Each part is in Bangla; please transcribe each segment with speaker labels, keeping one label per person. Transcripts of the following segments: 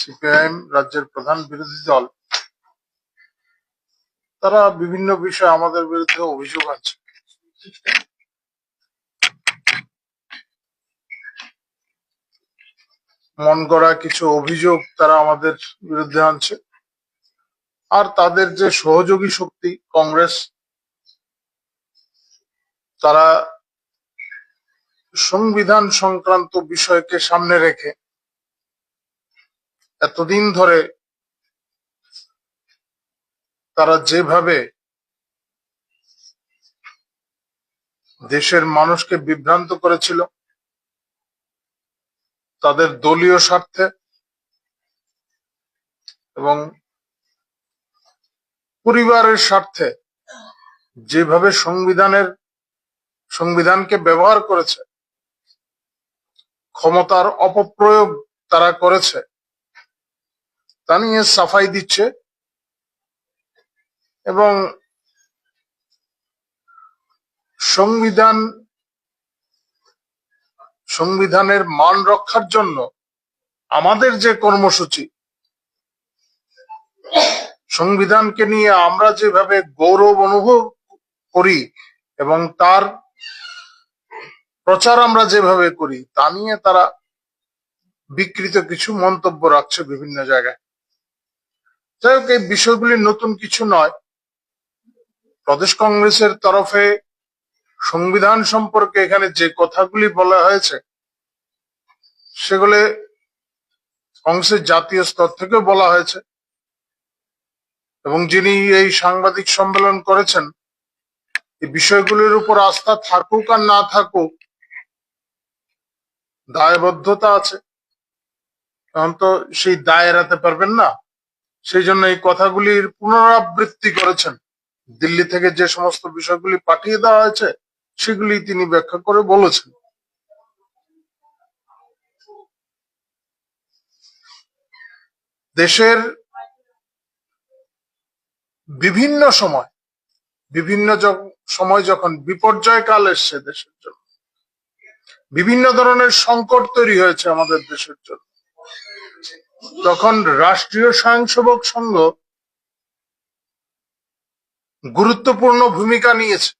Speaker 1: সিপিআইএম রাজ্যের প্রধান বিরোধী দল, তারা বিভিন্ন বিষয়ে আমাদের বিরুদ্ধে অভিযোগ আছে। মন গড়া কিছু অভিযোগ তারা আমাদের বিরুদ্ধে আনছে। আর তাদের যে সহযোগী শক্তি কংগ্রেস, তারা সংবিধান সংক্রান্ত বিষয়কে সামনে রেখে এতদিন ধরে তারা যেভাবে দেশের মানুষকে বিভ্রান্ত করেছিল, তাদের দলীয় স্বার্থে এবং পরিবারের স্বার্থে যেভাবে সংবিধানের, সংবিধানকে ব্যবহার করেছে, ক্ষমতার অপপ্রয়োগ তারা করেছে তা নিয়ে সাফাই দিচ্ছে। এবং সংবিধান, সংবিধানের মান রক্ষার জন্য আমাদের যে কর্মসূচি, সংবিধানকে নিয়ে আমরা যেভাবে গৌরব অনুভব করি এবং তার প্রচার আমরা যেভাবে করি, তা নিয়ে তারা বিকৃত কিছু মন্তব্য রাখছে বিভিন্ন জায়গায়। যাই হোক, এই বিষয়গুলি নতুন কিছু নয়। প্রদেশ কংগ্রেসের তরফে সংবিধান সম্পর্কে এখানে যে কথাগুলি বলা হয়েছে, সেগুলি কংগ্রেসের জাতীয় স্তর থেকে বলা হয়েছে। এবং যিনি এই সাংবাদিক সম্মেলন করেছেন, এই বিষয়গুলির উপর আস্থা থাকুক আর না থাকুক, দায়বদ্ধতা আছে। তখন তো সেই দায় এড়াতে পারবেন না। সেই জন্য এই কথাগুলির পুনরাবৃত্তি করেছেন। দিল্লি থেকে যে সমস্ত বিষয়গুলি পাঠিয়ে দেওয়া হয়েছে, সেগুলি তিনি ব্যাখ্যা করে বলেছেন। দেশের বিভিন্ন সময় বিভিন্ন সময় যখন বিপর্যয় কাল এসছে দেশের জন্য, বিভিন্ন ধরনের সংকট তৈরি হয়েছে আমাদের দেশের জন্য। তখন রাষ্ট্রীয় স্বয়ংসেবক সংঘ গুরুত্বপূর্ণ ভূমিকা নিয়েছে।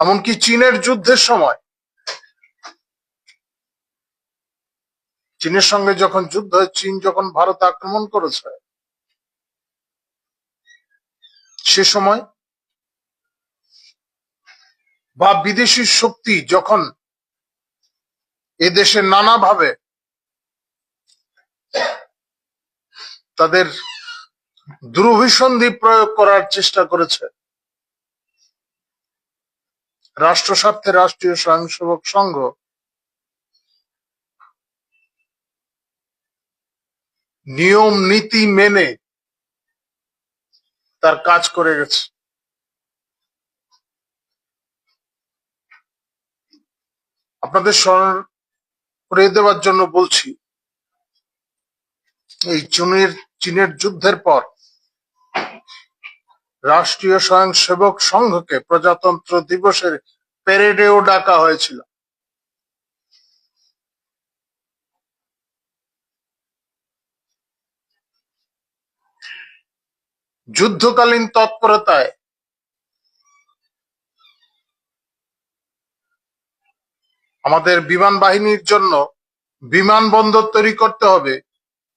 Speaker 1: এমনকি চীনের যুদ্ধের সময়, চীনের সঙ্গে যখন যুদ্ধ চীন যখন ভারত আক্রমণ করেছে, সে সময় বা বিদেশি শক্তি যখন এদেশে নানাভাবে তাদের দুরভিসন্ধি প্রয়োগ করার চেষ্টা করেছে। রাষ্ট্র স্বার্থে রাষ্ট্রীয় স্বয়ংসেবক সংঘ নিয়ম, নীতি মেনে তার কাজ করে গেছে। আপনাদের করে দেওয়ার জন্য বলছি, এই চীনের চীনের যুদ্ধের পর রাষ্ট্রীয় স্বয়ংসেবক সংঘকে প্রজাতন্ত্র দিবসের প্যারেডেও ডাকা হয়েছিল। যুদ্ধকালীন তৎপরতায় আমাদের বিমান বাহিনীর জন্য বিমানবন্দর তৈরি করতে হবে।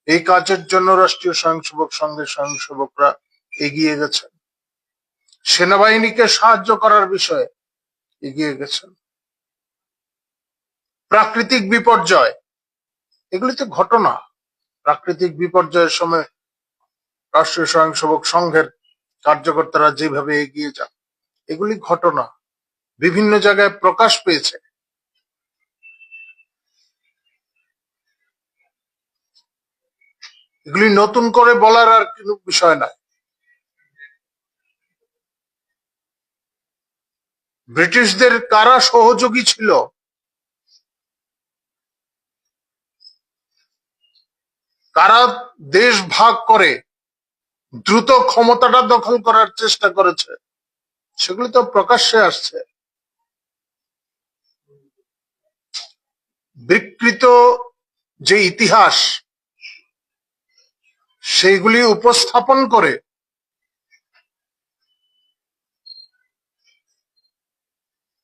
Speaker 1: এই কাজের জন্য রাষ্ট্রীয় স্বয়ংসেবক সংঘের স্বয়ংসেবকরা এগিয়ে গেছেন। সেনাবাহিনীকে সাহায্য করার বিষয়ে এগিয়ে গেছেন। প্রাকৃতিক বিপর্যয়, এগুলি তো ঘটনা। প্রাকৃতিক বিপর্যয়ের সময় রাষ্ট্রীয় স্বয়ংসেবক সংঘের কার্যকর্তারা যেভাবে এগিয়ে যান, এগুলি ঘটনা। বিভিন্ন জায়গায় প্রকাশ পেয়েছে। এগুলি নতুন করে বলার আর কোনো বিষয় নয় ব্রিটিশদের কারা সহযোগী ছিল? কারা দেশ ভাগ করে দ্রুত ক্ষমতাটা দখল করার চেষ্টা করেছে? সেগুলি তো প্রকাশ্যে আসছে। বিকৃত যে ইতিহাস সেইগুলি উপস্থাপন করে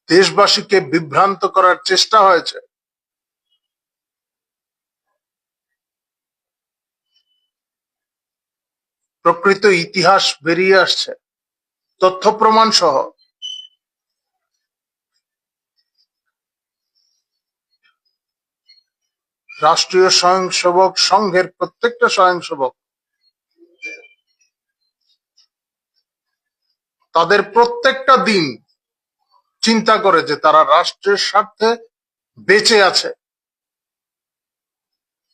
Speaker 1: দেশবাসীকে বিভ্রান্ত করার চেষ্টা হয়েছে। প্রকৃত ইতিহাস বেরিয়ে আসছে, তথ্য প্রমাণ সহ। রাষ্ট্রীয় স্বয়ংসেবক সংঘের প্রত্যেকটা স্বয়ংসেবক তাদের প্রত্যেকটা দিন চিন্তা করে যে তারা রাষ্ট্রের স্বার্থে বেঁচে আছে।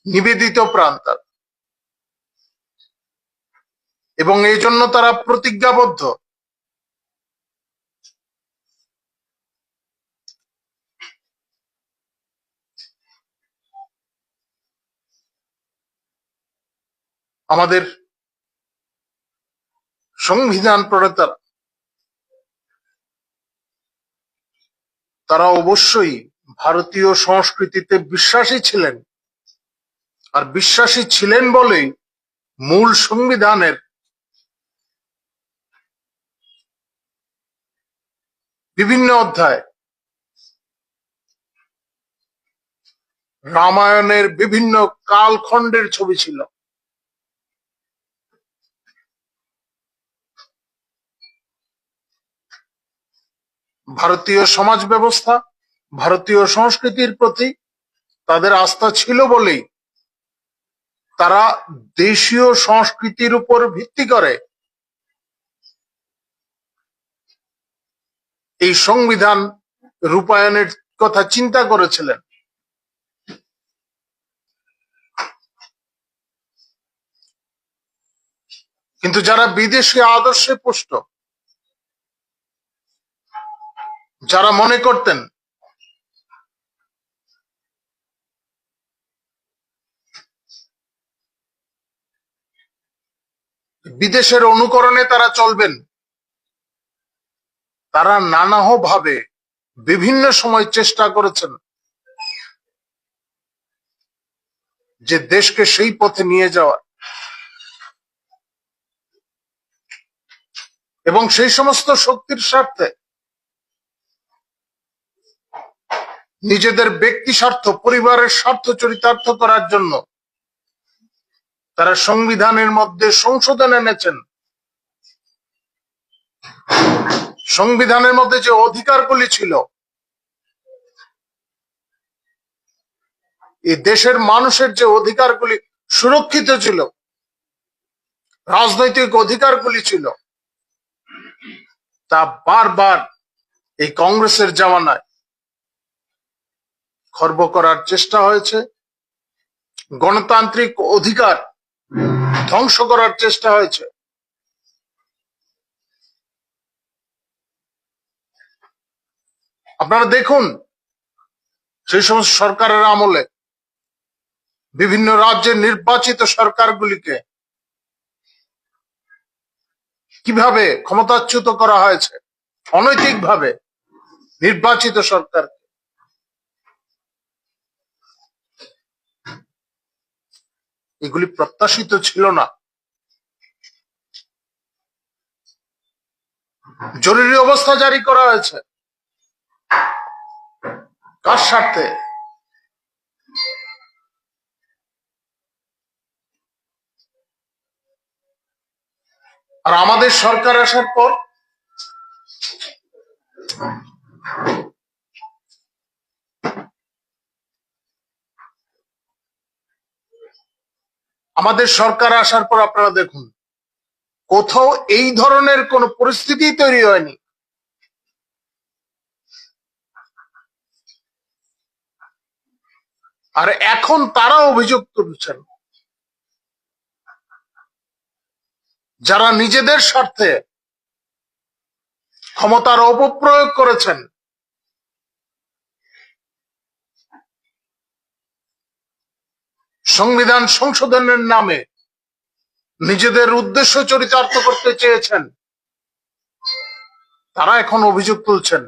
Speaker 1: নিবেদিত প্রাণ তার। এবং এই জন্য তারা প্রতিজ্ঞাবদ্ধ। আমাদের সংবিধান প্রণেতারা তারা অবশ্যই ভারতীয় সংস্কৃতিতে বিশ্বাসী ছিলেন। আর বিশ্বাসী ছিলেন বলেই মূল সংবিধানের বিভিন্ন অধ্যায়, রামায়ণের বিভিন্ন কালখণ্ডের ছবি ছিল। ভারতীয় সমাজ ব্যবস্থা, ভারতীয় সংস্কৃতির প্রতি তাদের আস্থা ছিল বলেই তারা দেশীয় সংস্কৃতির উপর ভিত্তি করে এই সংবিধান রূপায়ণের কথা চিন্তা করেছিলেন। কিন্তু যারা বিদেশি আদর্শে পুষ্ট যারা মনে করতেন। বিদেশের অনুকরণে তারা চলবেন। তারা নানাহ ভাবে বিভিন্ন সময় চেষ্টা করেছেন। যে দেশকে সেই পথে নিয়ে যাওয়ার। এবং সেই সমস্ত শক্তির স্বার্থে নিজেদের ব্যক্তি স্বার্থ, পরিবারের স্বার্থ চরিতার্থ করার জন্য তারা সংবিধানের মধ্যে সংশোধন এনেছেন। সংবিধানের মধ্যে যে অধিকারগুলি ছিল এই দেশের মানুষের যে অধিকারগুলি সুরক্ষিত ছিল, রাজনৈতিক অধিকারগুলি ছিল, তা বারবার এই কংগ্রেসের জামানায় খর্ব করার চেষ্টা হয়েছে। গণতান্ত্রিক অধিকার ধ্বংস করার চেষ্টা হয়েছে। আপনারা দেখুন, সেই সমস্ত সরকারের আমলে বিভিন্ন রাজ্যের নির্বাচিত সরকারগুলিকে কীভাবে ক্ষমতাচ্যুত করা হয়েছে? অনৈতিকভাবে নির্বাচিত সরকার এগুলি প্রত্যাশিত ছিল না। জরুরি অবস্থা জারি করা হয়েছে। কার স্বার্থে? আর আমাদের সরকার আসার পর আমাদের সরকার আসার পর আপনারা দেখুন, কোথাও এই ধরনের কোন পরিস্থিতি তৈরি হয়নি। আর এখন তারা অভিযোগ তুলছেন, যারা নিজেদের স্বার্থে ক্ষমতার অপপ্রয়োগ করেছেন সংবিধান সংশোধনের নামে নিজেদের উদ্দেশ্য চরিতার্থ করতে চেয়েছেন তারা এখন অভিযোগ তুলছেন।